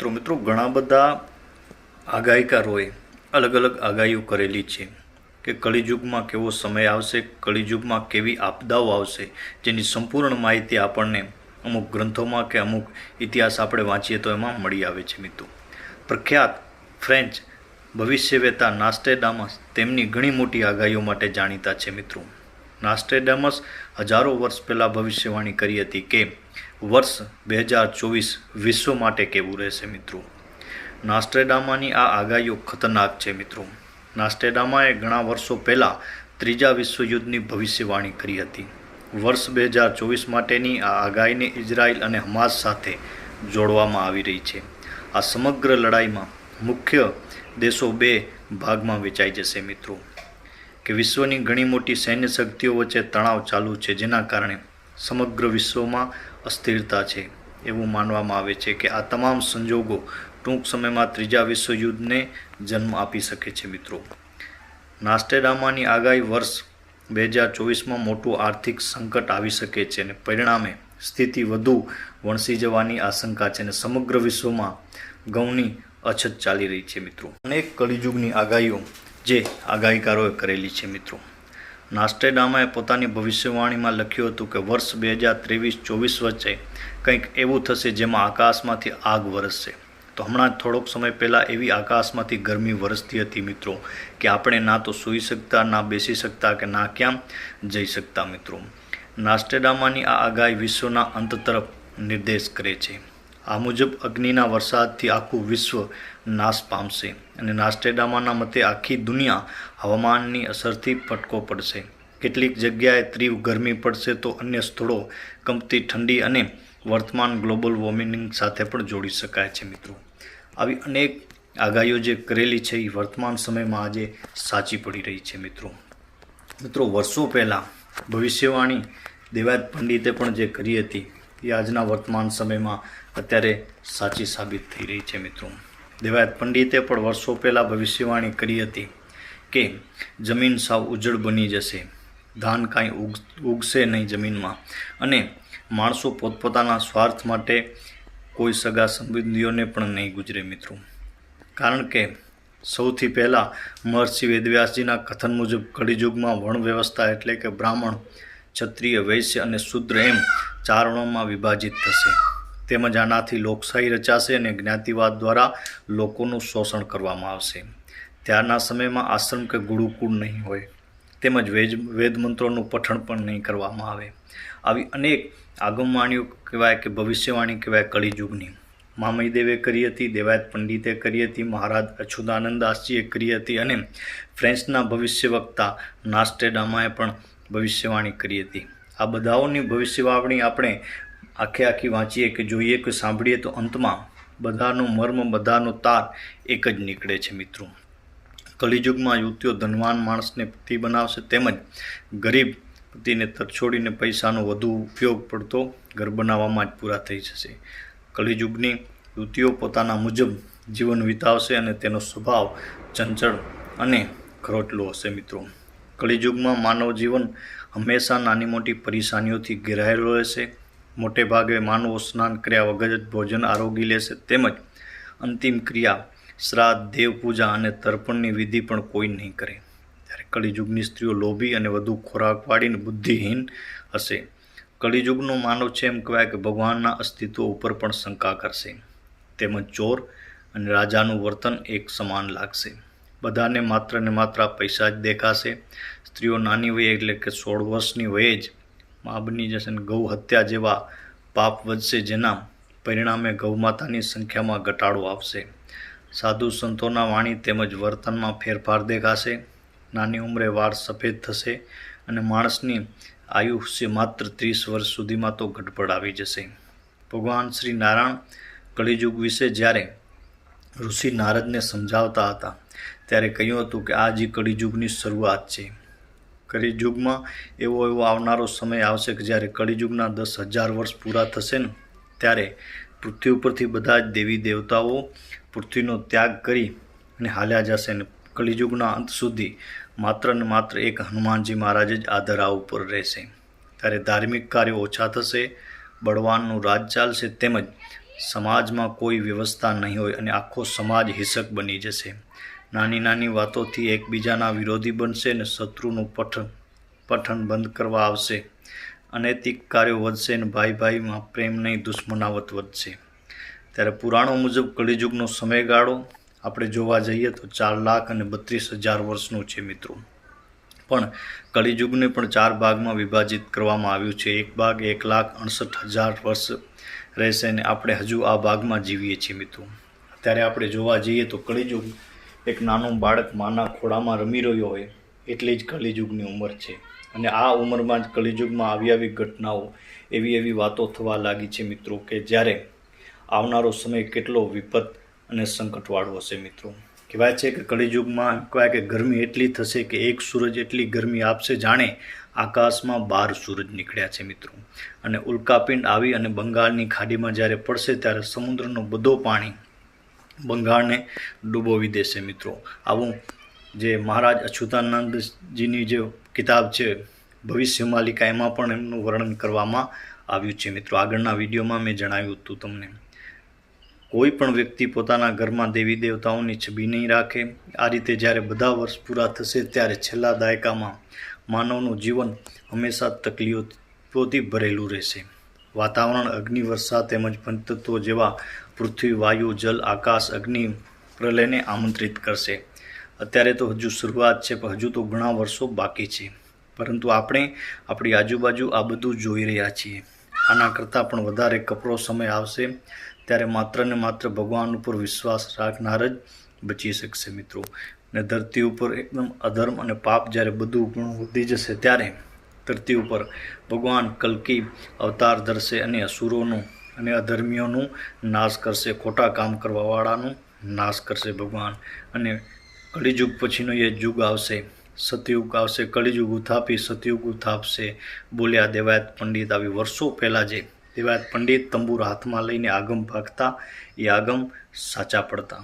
મિત્રો મિત્રો, ઘણા બધા આગાહીકારોએ અલગ અલગ આગાહીઓ કરેલી છે કે કળીયુગમાં કેવો સમય આવશે, કળીયુગમાં કેવી આપદાઓ આવશે, જેની સંપૂર્ણ માહિતી આપણને અમુક ગ્રંથોમાં કે અમુક ઇતિહાસ આપણે વાંચીએ તો એમાં મળી આવે છે, મિત્રો. પ્રખ્યાત ફ્રેન્ચ ભવિષ્યવેતા નાસ્ટેડામસ તેમની ઘણી મોટી આગાહીઓ માટે જાણીતા છે, મિત્રો. નાસ્ટેડામસ હજારો વર્ષ પહેલાં ભવિષ્યવાણી કરી હતી કે વર્ષ બે હજાર ચોવીસ વિશ્વ માટે કેવું રહેશે મિત્રો? નાસ્ટ્રેડામાની આ આગાહીઓ ખતરનાક છે મિત્રો. નાસ્ટ્રેડામાએ ઘણા વર્ષો પહેલાં ત્રીજા વિશ્વયુદ્ધની ભવિષ્યવાણી કરી હતી. વર્ષ બે હજાર ચોવીસ માટેની આ આગાહીને ઇઝરાયલ અને હમાસ સાથે જોડવામાં આવી રહી છે. આ સમગ્ર લડાઈમાં મુખ્ય દેશો બે ભાગમાં વેચાઈ જશે મિત્રો. કે વિશ્વની ઘણી મોટી સૈન્ય શક્તિઓ વચ્ચે તણાવ ચાલુ છે જેના કારણે સમગ્ર વિશ્વમાં અસ્થિરતા છે. એવું માનવામાં આવે છે કે આ તમામ સંજોગો ટૂંક સમયમાં ત્રીજા વિશ્વયુદ્ધને જન્મ આપી શકે છે, મિત્રો. નાસ્ટેડામાની આગાહી વર્ષ બે હજાર ચોવીસમાં મોટું આર્થિક સંકટ આવી શકે છે અને પરિણામે સ્થિતિ વધુ વણસી જવાની આશંકા છે અને સમગ્ર વિશ્વમાં ઘઉંની અછત ચાલી રહી છે, મિત્રો. અનેક કળિયુગની આગાહીઓ જે આગાહીકારોએ કરેલી છે, મિત્રો. નાસ્ટેડામાએ પોતાની ભવિષ્યવાણીમાં લખ્યું હતું કે વર્ષ બે હજાર ત્રેવીસ ચોવીસ વચ્ચે કંઈક એવું થશે જેમાં આકાશમાંથી આગ વરસશે. તો હમણાં જ થોડોક સમય પહેલાં એવી આકાશમાંથી ગરમી વરસતી હતી મિત્રો કે આપણે ના તો સૂઈ શકતા, ના બેસી શકતા કે ના ક્યાં જઈ શકતા મિત્રો. નાસ્ટેડામાની આ આગાહી વિશ્વના અંત તરફ નિર્દેશ કરે છે. આ મુજબ અગ્નિના વરસાદથી આખું વિશ્વ નાશ પામશે અને નાસ્ટેડામાના મતે આખી દુનિયા હવામાનની અસરથી ફટકો પડશે. કેટલીક જગ્યાએ તીવ્ર ગરમી પડશે તો અન્ય સ્થળો કંપતી ઠંડી અને વર્તમાન ગ્લોબલ વોર્મિંગ સાથે પણ જોડી શકાય છે મિત્રો. આવી અનેક આગાહીઓ જે કરેલી છે એ વર્તમાન સમયમાં આજે સાચી પડી રહી છે મિત્રો. મિત્રો, વર્ષો પહેલાં ભવિષ્યવાણી દેવાદ પંડિતે પણ જે કરી હતી એ આજના વર્તમાન સમયમાં અત્યારે સાચી સાબિત થઈ રહી છે મિત્રો. દેવાયત પંડિતે પણ વર્ષો પહેલાં ભવિષ્યવાણી કરી હતી કે જમીન સાવ ઉજ્જડ બની જશે. ધાન કાંઈ ઉગ, ઉગશે નહીં જમીનમાં. અને માણસો પોતપોતાના સ્વાર્થ માટે કોઈ સગા સંબંધીઓને પણ નહીં ગુજરે મિત્રો. કારણ કે સૌથી પહેલાં મહર્ષિ વેદવ્યાસજીના કથન મુજબ કળિયુગમાં વણ વ્યવસ્થા એટલે કે બ્રાહ્મણ, ક્ષત્રિય, વૈશ્ય અને શુદ્ર એમ ચારણોમાં વિભાજિત થશે. તેમજ આનાથી લોકશાહી રચાશે અને જ્ઞાતિવાદ દ્વારા લોકોનું શોષણ કરવામાં આવશે. ત્યારના સમયમાં આશ્રમ કે ગુરુકુળ નહીં હોય, તેમજ વેદ વેદમંત્રોનું પઠન પણ નહીં કરવામાં આવે. આવી અનેક આગમવાણીઓ કહેવાય કે ભવિષ્યવાણી કહેવાય કળીયુગની. મામયદેવે કરી હતી, દેવાયત પંડિતે કરી હતી, મહારાજ અછુદાનંદાસજીએ કરી હતી અને ફ્રેન્ચના ભવિષ્ય વક્તા નાસ્ટેડામાએ પણ ભવિષ્યવાણી કરી હતી. આ બધાઓની ભવિષ્યવાણી આપણે આખે આખી વાંચીએ કે જોઈએ કે સાંભળીએ તો અંતમાં બધાનો મર્મ, બધાનો તાર એક જ નીકળે છે મિત્રો. કલિયુગમાં યુવતીઓ ધનવાન માણસને પતિ બનાવશે તેમજ ગરીબ પતિને તરછોડીને પૈસાનો વધુ ઉપયોગ પડતો ઘર બનાવવામાં જ પૂરા થઈ જશે. કલિયુગની યુવતીઓ પોતાના મુજબ જીવન વિતાવશે અને તેનો સ્વભાવ ચંચળ અને ખરોટલો હશે મિત્રો. કલિયુગમાં માનવ જીવન હંમેશા નાની મોટી પરેશાનીઓથી ઘેરાયેલો રહેશે. મોટે ભાગે માનવો સ્નાન કર્યા વગર જ ભોજન આરોગી લેશે તેમજ અંતિમ ક્રિયા, શ્રાદ્ધ દેવ પૂજા અને તર્પણની વિધિ પણ કોઈ નહીં કરે. ત્યારે કળિયુગની સ્ત્રીઓ લોભી અને વધુ ખોરાક વાળીને બુદ્ધિહીન હશે. કળિયુગનો માનવ છે એમ કહેવાય કે ભગવાનના અસ્તિત્વ ઉપર પણ શંકા કરશે. તેમજ ચોર અને રાજાનું વર્તન એક સમાન લાગશે. બધાને માત્ર ને માત્ર પૈસા જ દેખાશે. સ્ત્રીઓ નાની વયે એટલે કે સોળ વર્ષની વયે જ મા બની જશે અને ગૌ હત્યા જેવા પાપ વધશે જેના પરિણામે ગૌમાતાની સંખ્યામાં ઘટાડો આવશે. સાધુ સંતોના વાણી તેમજ વર્તનમાં ફેરફાર દેખાશે. નાની ઉંમરે વાળ સફેદ થશે અને માણસની આયુષ્ય માત્ર ત્રીસ વર્ષ સુધીમાં તો ગડબડ આવી જશે. ભગવાન શ્રી નારાયણ કળિયુગ વિશે જ્યારે ઋષિ નારદને સમજાવતા હતા, ત્યારે કહ્યું હતું કે આ જે કળિયુગની શરૂઆત છે. કળિયુગમાં એવો એવો આવનારો સમય આવશે કે જ્યારે કળિયુગના દસ હજાર વર્ષ પૂરા થશે ને, ત્યારે પૃથ્વી ઉપરથી બધા જ દેવી દેવતાઓ પૃથ્વીનો ત્યાગ કરી અને હાલ્યા જશે ને. કળિયુગના અંત સુધી માત્ર ને માત્ર એક હનુમાનજી મહારાજ જ આ ધરા ઉપર રહેશે. ત્યારે ધાર્મિક કાર્યો ઓછા થશે, બળવાનનું રાજ ચાલશે તેમજ સમાજમાં કોઈ વ્યવસ્થા નહીં હોય અને આખો સમાજ હિંસક બની જશે. નાની નાની વાતોથી એકબીજાના વિરોધી બનશે અને શત્રુનું પઠન પઠન બંધ કરવા આવશે. અનૈતિક કાર્યો વધશે અને ભાઈ ભાઈમાં પ્રેમ નહીં, દુશ્મનાવત વધશે. ત્યારે પુરાણો મુજબ કળીયુગનો સમયગાળો, આપણે જોવા જઈએ તો ચાર લાખ અને બત્રીસ હજાર વર્ષનું છે મિત્રો. પણ કળીયુગને પણ ચાર ભાગમાં વિભાજિત કરવામાં આવ્યું છે. એક ભાગ એક લાખ અડસઠ હજાર વર્ષ રહેશે અને આપણે હજુ આ ભાગમાં જીવીએ છીએ મિત્રો. અત્યારે આપણે જોવા જઈએ તો કલિયુગ એક નાનું બાળક માના ખોળામાં રમી રહ્યો હોય, એટલી જ કલિયુગની ઉંમર છે. અને આ ઉંમરમાં જ કલિયુગમાં આવી આવી ઘટનાઓ, એવી એવી વાતો થવા લાગી છે મિત્રો કે જ્યારે આવનારો સમય કેટલો વિપત અને સંકટવાળો હશે મિત્રો. કહેવાય છે કે કલિયુગમાં કહેવાય કે ગરમી એટલી થશે કે એક સૂરજ એટલી ગરમી આપશે જાણે આકાશમાં બાર સૂરજ નીકળ્યા છે મિત્રો. અને ઉલ્કાપિંડ આવી અને બંગાળની ખાડીમાં જ્યારે પડશે ત્યારે સમુદ્રનો બધો પાણી બંગાળને ડૂબોવી દેશે મિત્રો. આવું જે મહારાજ અછૂતાનંદજીની જે કિતાબ છે, ભવિષ્ય માલિકા, એમાં પણ એમનું વર્ણન કરવામાં આવ્યું છે. મિત્રો, આગળના વિડીયોમાં મેં જણાવ્યું હતું તમને. કોઈ પણ વ્યક્તિ પોતાના ઘરમાં દેવી દેવતાઓની છબી નહીં રાખે. આ રીતે જ્યારે બધા વર્ષ પૂરા થશે, ત્યારે છેલ્લા દાયકામાં માનવનું જીવન હંમેશા તકલીફોથી ભરેલું રહેશે. વાતાવરણ, અગ્નિ વર્ષા તેમજ પંચતત્વો જેવા પૃથ્વી, વાયુ, જલ, આકાશ, અગ્નિ પ્રલયને આમંત્રિત કરશે. અત્યારે તો હજુ શરૂઆત છે, પણ હજુ તો ઘણા વર્ષો બાકી છે. પરંતુ આપણે આપણી આજુબાજુ આ બધું જોઈ રહ્યા છીએ. આના કરતાં પણ વધારે કપરો સમય આવશે, ત્યારે માત્ર ને માત્ર ભગવાન ઉપર વિશ્વાસ રાખનાર જ બચી શકશે મિત્રો. ને ધરતી ઉપર એકદમ અધર્મ અને પાપ જ્યારે બધું ઘણું વધી જશે ત્યારે ધરતી ઉપર ભગવાન કલ્કી અવતાર ધરશે અને અસુરોનું અને અધર્મીઓનું નાશ કરશે, ખોટા કામ કરવાવાળાનું નાશ કરશે ભગવાન. અને કલિયુગ પછીનો એ યુગ આવશે. સતયુગ આવશે કલિયુગ ઉથાપી સતયુગ ઉથાપશે. બોલ્યા દેવાયત પંડિત આવી વર્ષો પહેલાં જે દેવાયત પંડિત તંબુર હાથમાં લઈને આગમ ભાગતા, એ આગમ સાચા પડતા.